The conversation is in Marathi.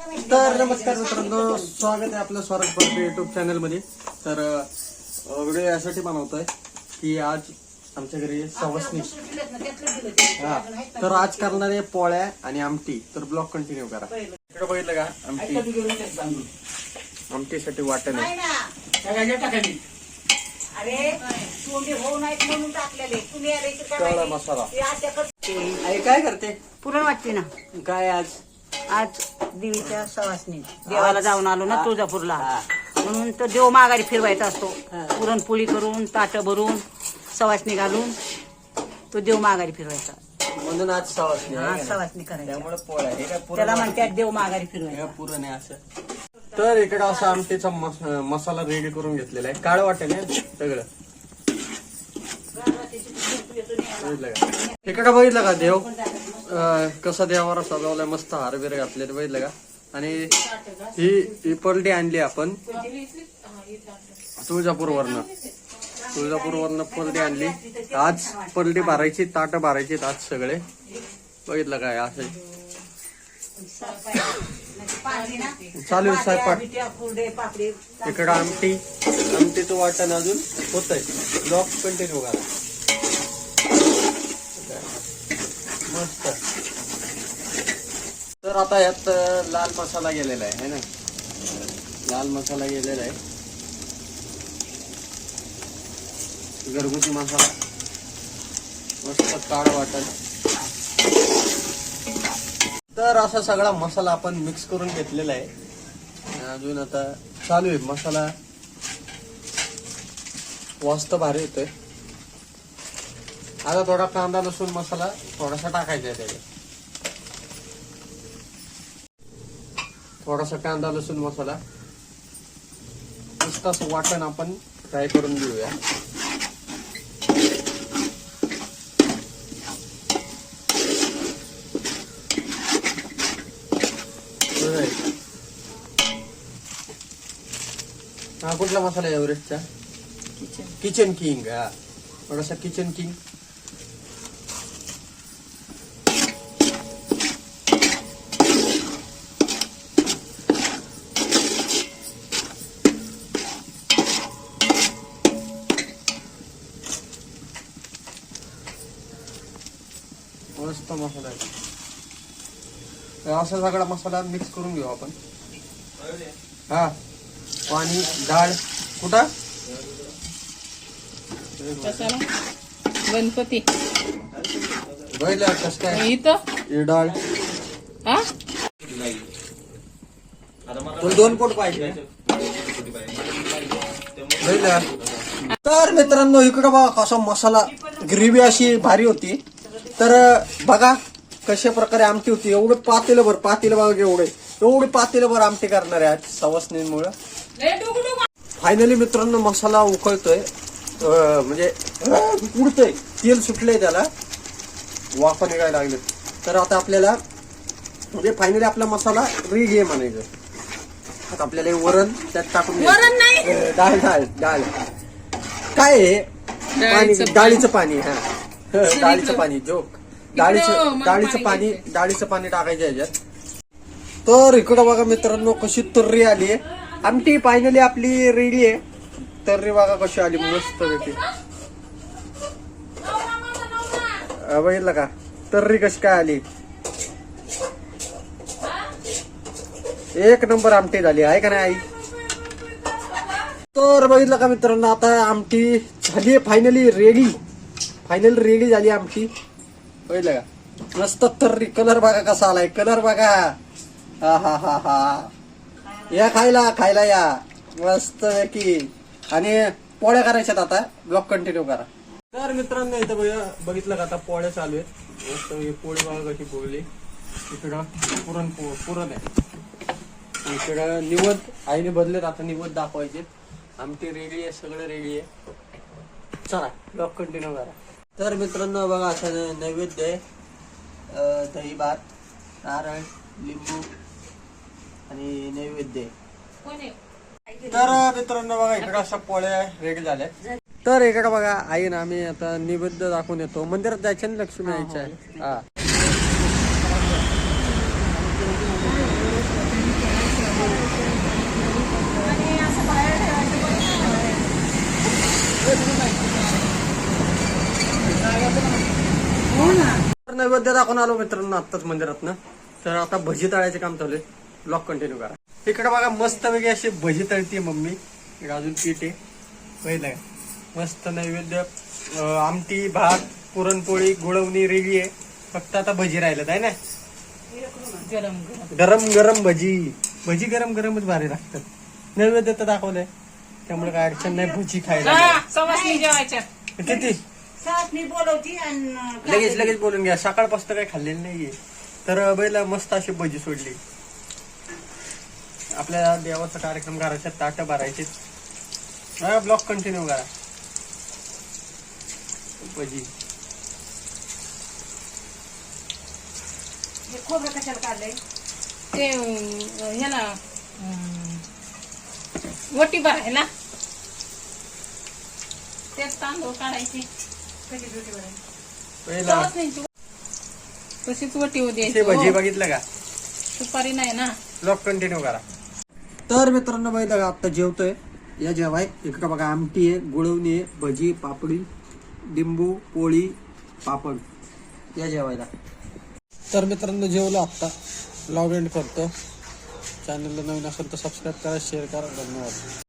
तर नमस्कार मित्रांनो स्वागत आहे आपलं स्वराज परबे युट्यूब चॅनलमध्ये. तर व्हिडिओ यासाठी बनवतोय की आज आमच्या घरी सवासनी हा. तर आज करणार आहे पोळ्या आणि आमटी. तर ब्लॉग कंटिन्यू करा. इकडे बघितलं का? आमटी. आमटीसाठी वाटण आहे. अरे तोंडी होऊ नाहीत म्हणून टाकलेले. तुम्ही अरे इकडे? मसाला. काय करते? पुरण वाटते ना. काय आज? आज देवीच्या सवासनी. देवाला जाऊन आलो ना. तुळजापूरला. हा. म्हणून तो देव माघारी फिरवायचा असतो. पुरणपोळी करून ताट भरून सवासनी घालून तो देव माघारी फिरवायचा. म्हणून आज सवासनी हा करायची. त्यामुळे हे काय त्याला? म्हणतात देव माघारी हे फिरवायचा पुरण आहे असं. तर इकडे असं आमटीचा मस- मसाला रेडी करून घेतलेला आहे. काळ वाटेल हे? सगळं. बघितलं का? इकडे बघितलं का देव? कसा देवावर सजवलाय मस्त हार बिर घातले बघितलं का? आणि ही ही पलटी आणली आपण. तुळजापूर वरनं तुळजापूर वरनं पलटी आणली. आज पलटी भरायची ताट भरायची आज सगळे. बघितलं काय असे. चालू आहे स्वयंपाक. इकडं आमटी आमटीचं वाटण अजून होत आहे ब्लॉक कंटिन्यू करा. मस्त. तर आता यात लाल मसाला गेलेला आहे है ना? लाल मसाला गेलेला आहे. घरगुती मसाला. मस्त काळ वाटण. तर असा सगळा मसाला आपण मिक्स करून घेतलेला आहे. अजून आता चालू आहे. मसाला वास्त भारी होतोय. आता थोडा कांदा लसूण मसाला थोडासा टाकायचा आहे त्याच्यात. थोडासा कांदा लसूण मसाला नुसतं असं वाटण आपण फ्राय करून घेऊया बरं आहे. हा कुठला मसाला आहे एव्हरेस्टचा किचन किंग हा थोडासा किचन किंग मस्त मसाला आहे. तर असा सगळा मसाला मिक्स करून घेऊ आपण. हा. पाणी डाळ. कुठं? गणपती. कस काय? इथं? ही डाळ. हा? तुला दोन पोट पाहिजे? तर मित्रांनो इकडं बघा कसा मसाला ग्रेव्ही अशी भारी होती. तर बघा कशा प्रकारे आमटी होती. एवढं पातेलं भर पातेलं बघा एवढे. एवढी पातेलं भर आमटी करणार आहे आज सवसनीमुळं फायनली मित्रांनो मसाला उकळतोय. म्हणजे उडतोय. तेल सुटलंय त्याला. वाफा निघायला लागले तर आता आपल्याला म्हणजे फायनली आपला मसाला रेडी आहे म्हणायचं. आता आपल्याला वरण त्यात टाकून डाळ डाळ डाळ. काय डाळीचं पाणी हं, डाळीचं पाणी जोक. डाळीचं डाळीचं पाणी डाळीचं पाणी टाकायचं याच्यात. तर इकडं बघा मित्रांनो कशी तर्री आली आहे. आमटी फायनली आपली रेडी आहे. तर्री बघा कशी आली मस्त अं, बघितलं का? तर्री कशी काय आली? एक नंबर आमटी झाली आहे का नाही आई? तर बघितलं का मित्रांनो आता आमटी झाली फायनली रेडी फायनली रेडी झाली आमटी बघितलं का? मस्त तर्री कलर बघा कसा आलाय. कलर बघा. हा हा हा हा. या खायला खायला या. मस्त की आणि पोळ्या करायच्यात आता. ब्लॉक कंटिन्यू करा. तर मित्रांनो इथं बघ- बघितलं का आता पोळ्या चालू आहेत. मस्त पोळी बघा कशी पोळली. इकडं पुरण पो- पुरण आहे. इकडं निवद आईने बदलेत आता निवद दाखवायचे आमटी रेडी आहे सगळं रेडी आहे. चला ब्लॉक कंटिन्यू करा. तर मित्रांनो बघा असं नैवेद्य आहे. दही भात नारळ लिंबू आणि नैवेद्य आहे. तर मित्रांनो बघा इकडे अशा पोळ्या रेडी झाल्या तर इकडे बघा आई ना आम्ही आता निवेद्य दाखवून येतो मंदिरात जायचं ना लक्ष्मी आईच्या हा. नैवेद्य दाखवून आलो मित्रांनो आत्ताच मंदिरात तर आता भजी तळायचे काम चालू आहे. ब्लॉक कंटिन्यू करा. इकडे बघा मस्त वेगळी अशी भजी तळतीये मम्मी. इकडे अजून पीठ आहे. पहिलं. मस्त नैवेद्य आमटी भात पुरणपोळी गुळवणी रेडी आहे. फक्त आता भजी राहिलं आहे ना? गरम गरम. भजी. भजी गरम गरमच भारी लागतात. नैवेद्य तर दाखवलंय. त्यामुळे काय अडचण नाही भजी खायला. किती? मी बोलवती आणि लगेच लगेच बोलून घ्या. सकाळपासून काही खाल्लेलं नाहीये. तर बैला मस्त अशी भजी सोडली. आपल्या देवाचा कार्यक्रम करायचा ताट भरायचे. ब्लॉक कंटिन्यू करा. भजी. हे खोबरं कशाला काढलंय? ते अं, ह्याला अं, वटी भराय ना? ते तांदूळ काढायचे. तशीच वटी भजी हो. बघितलं का? सुपारी नाही ना. ब्लॉक कंटिन्यू करा. तर मित्रांनो बघितलं का आता जेवतोय. या जेवाय. इकडं बघा आमटी आहे गुळवणी आहे भजी पापडी लिंबू पोळी पापड. या जेवायला. तर मित्रांनो जेवलो आत्ता लॉग एंड करतो. चॅनलला नवीन असेल तर सबस्क्राईब करा शेअर करा. धन्यवाद.